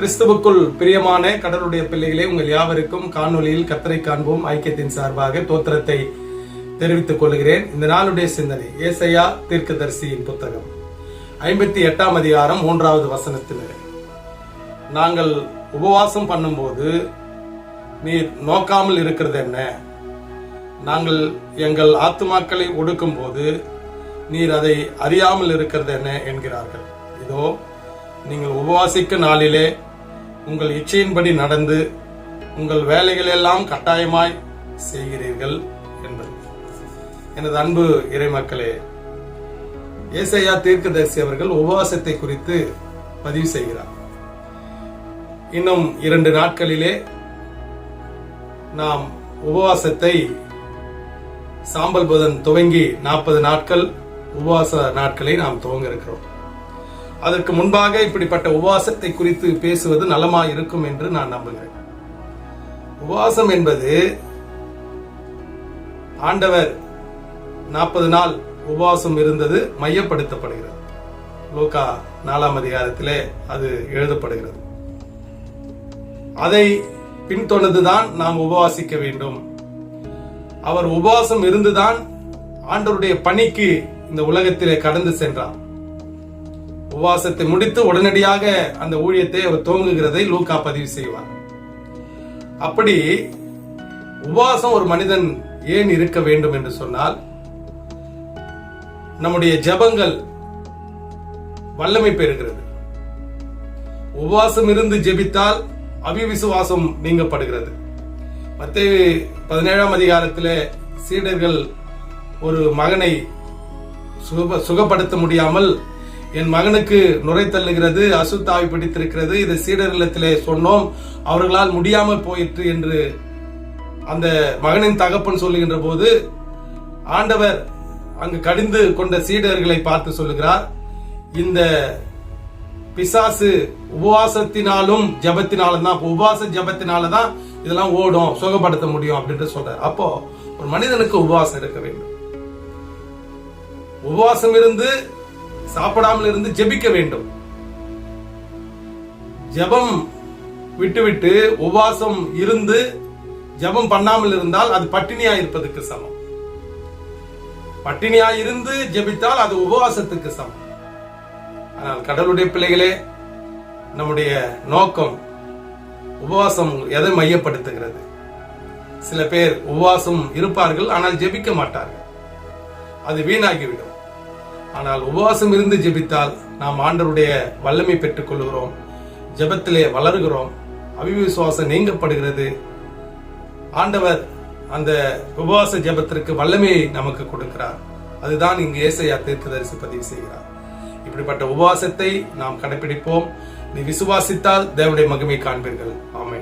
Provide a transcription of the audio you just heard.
கிறிஸ்துவுக்குள் பிரியமான கடலுடைய பிள்ளைகளே உங்கள் யாவருக்கும் காணொலியில் கத்தரை காண்போம். ஐக்கியத்தின் சார்பாக தோத்திரத்தை தெரிவித்துக் கொள்கிறேன். இந்த நாளுடைய சிந்தனை ஏசையா தீர்க்கதரிசியின் புத்தகம். ஐம்பத்தி எட்டாம் அதிகாரம் மூன்றாவது வசனத்தினர் நாங்கள் உபவாசம் பண்ணும்போது நீர் நோக்காமல் இருக்கிறது என்ன? நாங்கள் எங்கள் ஆத்துமாக்களை ஒடுக்கும் போது நீர் அதை அறியாமல் இருக்கிறது என்ன? என்கிறார்கள். இதோ நீங்கள் உபவாசிக்க நாளிலே உங்கள் இச்சையின்படி நடந்து உங்கள் வேலைகள் எல்லாம் கட்டாயமாய் செய்கிறீர்கள் என்பது. எனது அன்பு இறைமக்களே ஏசையா தீர்க்கதரிசி அவர்கள் உபவாசத்தை குறித்து பதிவு செய்கிறார். இன்னும் இரண்டு நாட்களிலே நாம் உபவாசத்தை சாம்பல் புதன் துவங்கி நாற்பது நாட்கள் உபவாச நாட்களை நாம் துவங்க இருக்கிறோம். அதற்கு முன்பாக இப்படிப்பட்ட உபவாசத்தை குறித்து பேசுவது நலமா இருக்கும் என்று நான் நம்புகிறேன். உபவாசம் என்பது ஆண்டவர் நாற்பது நாள் உபவாசம் இருந்தது மையப்படுத்தப்படுகிறது. லோகா நாலாம் அதிகாரத்திலே அது எழுதப்படுகிறது. அதை பின்தொடர்ந்துதான் நாம் உபவாசிக்க வேண்டும். அவர் உபவாசம் இருந்துதான் ஆண்டவருடைய பணிக்கு இந்த உலகத்திலே கடந்து சென்றார். உபவாசத்தை முடித்து உடனடியாக அந்த ஊழியத்தை அவர் துவங்குகிறதை லூக்கா பதிவு செய்வார். அப்படி உபவாசம் ஒரு மனிதன் ஏன் இருக்க வேண்டும் என்று சொன்னால் நம்முடைய ஜபங்கள் வல்லமை பெறுகிறது. உபவாசம் இருந்து ஜெபித்தால் அவிவிசுவாசம் நீங்கப்படுகிறது. மத்திய பதினேழாம் அதிகாரத்திலே சீடர்கள் ஒரு மகனை சுக சுகப்படுத்த முடியாமல் என் மகனுக்கு நுரை தள்ளுகிறது அசுத்தாவி பிடித்திருக்கிறது. இதை சீடர்களிடத்திலே சொன்னோம். அவர்களால் முடியாமல் போயிற்று என்று அந்த மகனின் தகப்பன் சொல்லுகின்ற போது ஆண்டவர் அங்கு கடிந்து கொண்ட சீடர்களை பார்த்து சொல்லுகிறார் இந்த பிசாசு உபவாசத்தினாலும் ஜபத்தினாலும் தான் உபவாச ஜபத்தினால தான் இதெல்லாம் ஓடும் சுகப்படுத்த முடியும் அப்படின்ட்டு சொல்றாரு. அப்போ ஒரு மனிதனுக்கு உபவாசம் இருக்க வேண்டும். உபவாசம் இருந்து சாப்பிடாமல் இருந்து ஜெபிக்க வேண்டும். ஜெபம் விட்டுவிட்டு உபவாசம் இருந்து ஜெபம் பண்ணாமல் இருந்தால் அது பட்டினியா இருப்பதற்கு சமம். பட்டினியா இருந்து ஜெபித்தால் அது உபவாசத்துக்கு சமம். ஆனால் கடவுளுடைய பிள்ளைகளே நம்முடைய நோக்கம் உபவாசம் எதை மையப்படுத்துகிறது? சில பேர் உபவாசம் இருப்பார்கள் ஆனால் ஜெபிக்க மாட்டார்கள். அது வீணாகிவிடும். ஆனால் உபவாசம் இருந்து ஜெபித்தால் நாம் ஆண்டவருடைய வல்லமை பெற்றுக் கொள்கிறோம் ஜெபத்திலே வளர்கிறோம் அவிவிசுவாசம் நீங்கப்படுகிறது. ஆண்டவர் அந்த உபவாச ஜெபத்திற்கு வல்லமையை நமக்கு கொடுக்கிறார். அதுதான் இங்கு ஏசையா தீர்க்கதரிசி பதிவு செய்கிறார். இப்படிப்பட்ட உபவாசத்தை நாம் கடைபிடிப்போம். நீ விசுவாசித்தால் தேவனுடைய மகிமை காண்பீர்கள். ஆமை